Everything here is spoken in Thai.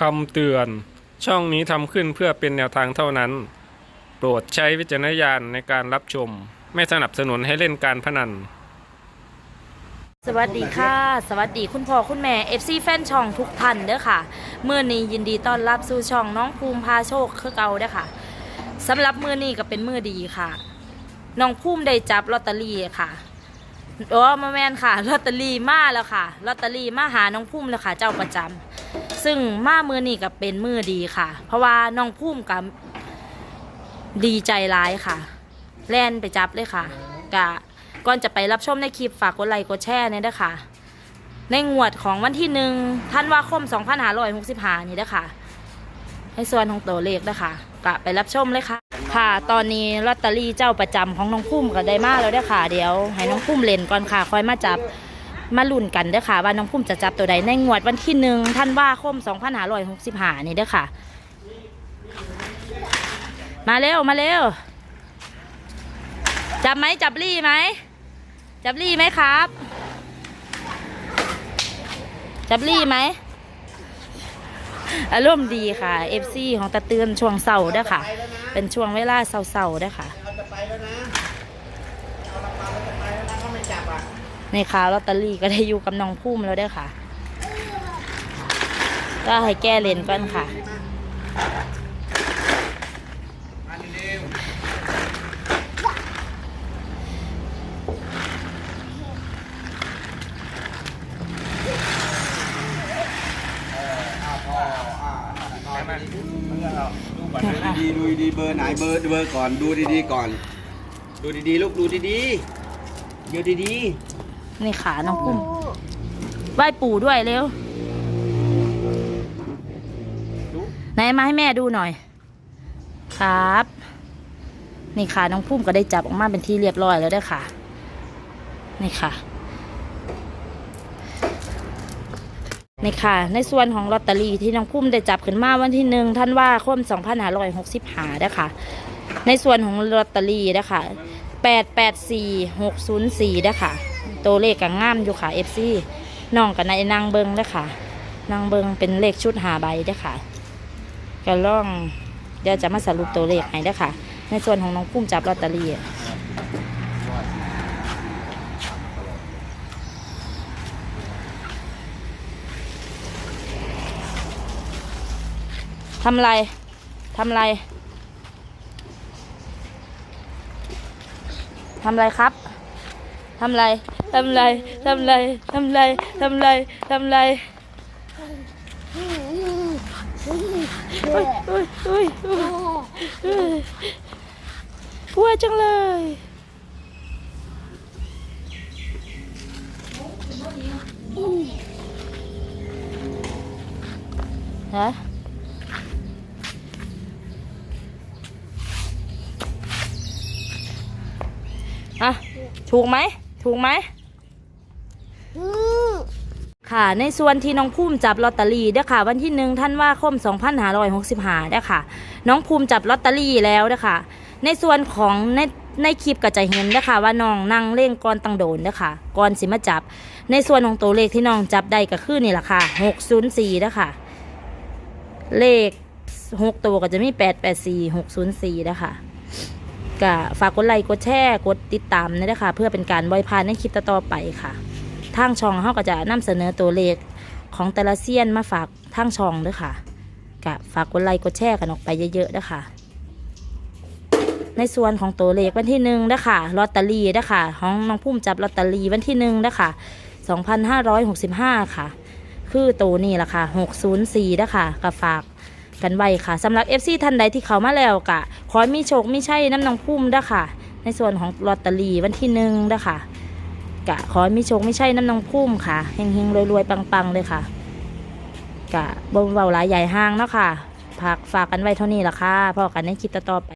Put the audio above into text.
คำเตือน ช่องนี้ทำขึ้นเพื่อเป็นแนวทางเท่านั้น โปรดใช้วิจารณญาณในการรับชม ไม่สนับสนุนให้เล่นการพนัน สวัสดีค่ะ สวัสดีคุณพ่อคุณแม่ FC แฟนช่องทุกท่านเด้อค่ะเมื่อนี้ยินดีต้อนรับสู่ช่องน้องภูมิพาโชคคือเก่าเด้อค่ะสำหรับมือนี้ก็เป็นมือดีค่ะ น้องภูมิได้จับลอตเตอรี่ค่ะโอ้มาแมนค่ะลอตเตอรี่มาแล้วค่ะลอตเตอรี่มาหาน้องภูมิแล้วค่ะ เจ้าประจำ ซึ่งมามือนี้ก็เป็นมือดีค่ะ เพราะว่าน้องภูมิกับดีใจร้ายค่ะ แล่นไปจับเลยค่ะกะก่อนจะไปรับชมในคลิปฝากกดไลค์กดแชร์เนี่ยด้วยค่ะ ในงวดของวันที่หนึ่งธันวาคม2565นี่นะคะในส่วนของตัวเลขนะคะกะไปรับชมเลยค่ะ ค่ะ ตอนนี้ลอตเตอรี่เจ้าประจำของน้องพุ่มก็ได้มาแล้วเด้อค่ะ เดี๋ยว ให้น้องพุ่มเล่นก่อนค่ะ ค่อยมาจับ มาลุ้นกันเด้อค่ะ ว่าน้องพุ่มจะจับตัวใดในงวดวันที่หนึ่งธันว่าคม2565นี่เด้อค่ะ มาเร็วมาเร็วจับไหมจับลี่ไหมจับลี่ไหมครับ จับลี่ไหมอารมณ์ดีค่ะ FC ของตะเตือนช่วงเสาร์เด้อค่ะ เป็นช่วงเวลาเสาร์ๆเด้อค่ะ ในค่ะลอตเตอรี่ก็ได้อยู่กับน้องพุ่มแล้วเด้อค่ะ ก็ให้แก้เลนก่อนค่ะมาเร็วค่ะดีดูดีเบอร์ไหนเบอร์เบอร์ก่อนดูดีๆก่อน ดูดีๆลูกดูดีๆดูดี นี่ขาน้องพุ่มไหว้ปู่ด้วยเร็วๆดูไหนมาให้แม่ดูหน่อย ครับ นี่ค่ะน้องพุ่มก็ได้จับออกมาเป็นที่เรียบร้อยแล้วเด้อค่ะ นี่ค่ะนี่ค่ะ ในส่วนของลอตเตอรี่ที่น้องพุ่มได้จับขึ้นมาวันที่หนึ่งท่านว่าคมสองพันห้าร้อยหกสิบหาได้อค่ะ ในส่วนของลอตเตอรี่นะคะแปดแปดสี่หกศูนย์สี่ได้อค่ะ ตัวเลขก็งามอยู่ค่ะเอฟซีน้องกับนายนางเบิงได้อค่ะนางเบิงเป็นเลขชุดหาใบได้อค่ะก็ล่องเดี๋ยวจะมาสรุปตัวเลขให้เด้ค่ะ ในส่วนของน้องพุ่มจับลอตเตอรี่ทำไร ทำไร ทำไรครับ ทำไรทำไรทำไรทำไรทำไรทำไรอุ้ยอุ้ยอุ้ยอุ้ยอุ้ยกลัวจังเลยฮะอะถูกไหมถูกไหมค่ะในส่วนที่น้องภูมิจับลอตเตอรี่เด้อค่ะ วันที่หนึ่งท่านว่าคม2565เด้อค่ะ น้องภูมิจับลอตเตอรี่แล้วเด้อค่ะ ในส่วนของในในคลิปก็จะเห็นเด้อค่ะว่าน้องนั่งเล่งก่อนตังโดนเด้อค่ะก่อนสิมาจับ ในส่วนของตัวเลขที่น้องจับได้ก็คือนี่แหละค่ะ604เด้อค่ะเลขหกตัวก็จะมี884 604เด้อค่ะ ก็ฝากกดไลค์กดแชร์กดติดตามนี่นะคะเพื่อเป็นการบริพานในคลิปต่อไปค่ะทางช่องเขาก็จะนำเสนอตัวเลขของแต่ละเซียนมาฝากทางช่องด้วยค่ะก็ฝากกดไลค์กดแชร์กันออกไปเยอะๆนะคะในส่วนของตัวเลขวันที่หนึ่งนะคะลอตเตอรี่นะคะของน้องพุ่มจับลอตเตอรี่วันที่หนึ่งนะคะ2565 ค่ะ คือตัวนี้ละค่ะ604นะคะก็ฝาก กันไว้ค่ะสำหรับ FC ท่านใดที่เขามาแล้วกะขอให้มีโชคมีชัยน้ำนองพุ่มด้ค่ะ ในส่วนของลอตเตอรี่วันที่หนึ่งด้ค่ะกะขอให้มีโชคมีชัยน้ำนองพุ่มค่ะเฮงๆรวยๆปังๆเลยค่ะกะบ่เบาหลายใหญ่ห้างเนาะค่ะฝากฝากกันไว้เท่านี้ละค่ะพอกันในคลิปต่อไป